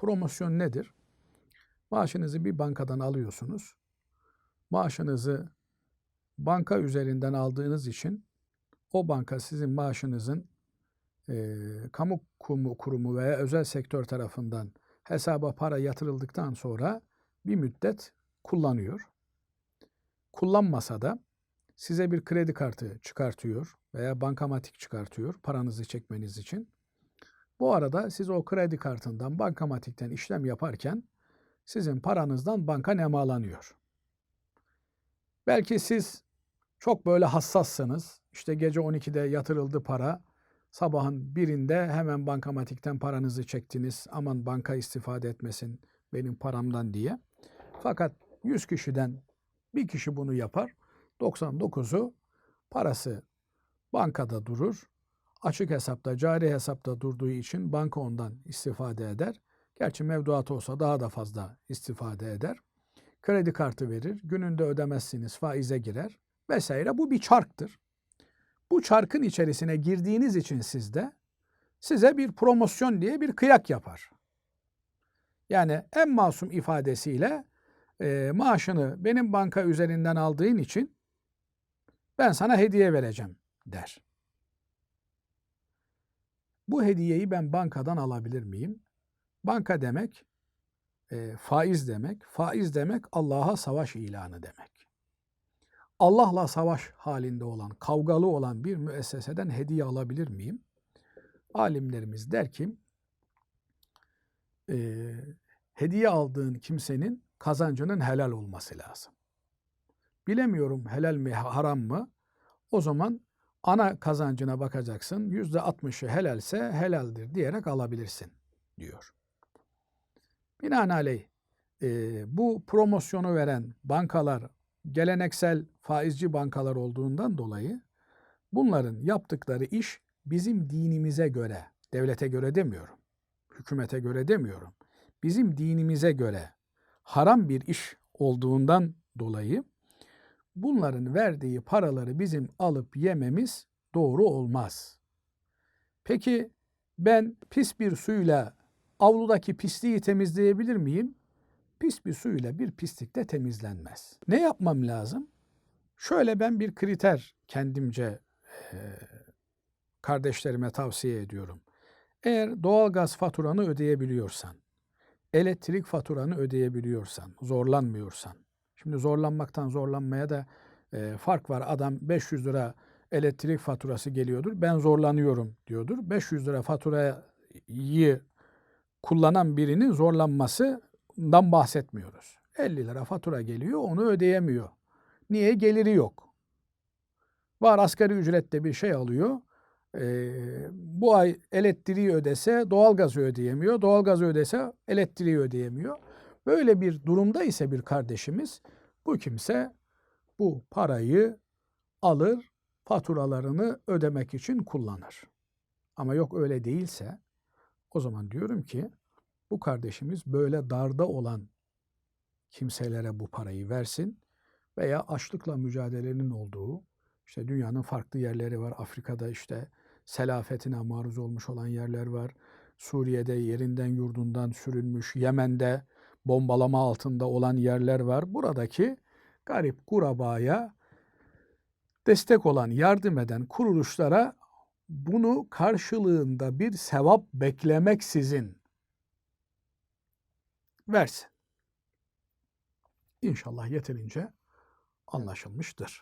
Promosyon nedir? Maaşınızı bir bankadan alıyorsunuz. Maaşınızı banka üzerinden aldığınız için o banka sizin maaşınızın e, kamu kurumu, veya özel sektör tarafından hesaba para yatırıldıktan sonra bir müddet kullanıyor. Kullanmasa da size bir kredi kartı çıkartıyor veya bankamatik çıkartıyor paranızı çekmeniz için. Bu arada siz o kredi kartından bankamatikten işlem yaparken sizin paranızdan banka nemalanıyor. Belki siz çok böyle hassassınız. İşte gece 12'de yatırıldı para. Sabahın birinde hemen bankamatikten paranızı çektiniz. Aman banka istifade etmesin benim paramdan diye. Fakat 100 kişiden bir kişi bunu yapar. 99'u parası bankada durur. Açık hesapta, cari hesapta durduğu için banka ondan istifade eder. Gerçi mevduat olsa daha da fazla istifade eder. Kredi kartı verir, gününde ödemezsiniz, faize girer vesaire. Bu bir çarktır. Bu çarkın içerisine girdiğiniz için sizde size bir promosyon diye bir kıyak yapar. Yani en masum ifadesiyle e, maaşını benim banka üzerinden aldığın için ben sana hediye vereceğim der. Bu hediyeyi ben bankadan alabilir miyim? Banka demek e, faiz demek. Faiz demek Allah'a savaş ilanı demek. Allah'la savaş halinde olan, kavgalı olan bir müesseseden hediye alabilir miyim? Alimlerimiz der ki, e, hediye aldığın kimsenin kazancının helal olması lazım. Bilemiyorum helal mi haram mı? O zaman ana kazancına bakacaksın. Yüzde altmışı helalse helaldir diyerek alabilirsin diyor. Binaenaleyh e, bu promosyonu veren bankalar geleneksel faizci bankalar olduğundan dolayı bunların yaptıkları iş bizim dinimize göre, devlete göre demiyorum, hükümete göre demiyorum, bizim dinimize göre haram bir iş olduğundan dolayı bunların verdiği paraları bizim alıp yememiz doğru olmaz. Peki ben pis bir suyla avludaki pisliği temizleyebilir miyim? Pis bir suyla bir pislik de temizlenmez. Ne yapmam lazım? Şöyle ben bir kriter kendimce e, kardeşlerime tavsiye ediyorum. Eğer doğalgaz faturanı ödeyebiliyorsan, elektrik faturanı ödeyebiliyorsan, zorlanmıyorsan. Şimdi zorlanmaktan zorlanmaya da e, fark var. Adam 500 lira elektrik faturası geliyordur. Ben zorlanıyorum diyordur. 500 lira faturayı kullanan birinin zorlanmasından bahsetmiyoruz. 50 lira fatura geliyor, onu ödeyemiyor. Niye? Geliri yok. Var asgari ücrette bir şey alıyor. Ee, bu ay elektriği ödese doğalgazı ödeyemiyor. Doğalgazı ödese elektriği ödeyemiyor. Böyle bir durumda ise bir kardeşimiz bu kimse bu parayı alır, faturalarını ödemek için kullanır. Ama yok öyle değilse o zaman diyorum ki bu kardeşimiz böyle darda olan kimselere bu parayı versin veya açlıkla mücadelenin olduğu işte dünyanın farklı yerleri var. Afrika'da işte selafetine maruz olmuş olan yerler var. Suriye'de yerinden yurdundan sürülmüş, Yemen'de bombalama altında olan yerler var. Buradaki garip kurabaya destek olan, yardım eden kuruluşlara bunu karşılığında bir sevap beklemeksizin versin. İnşallah yeterince anlaşılmıştır.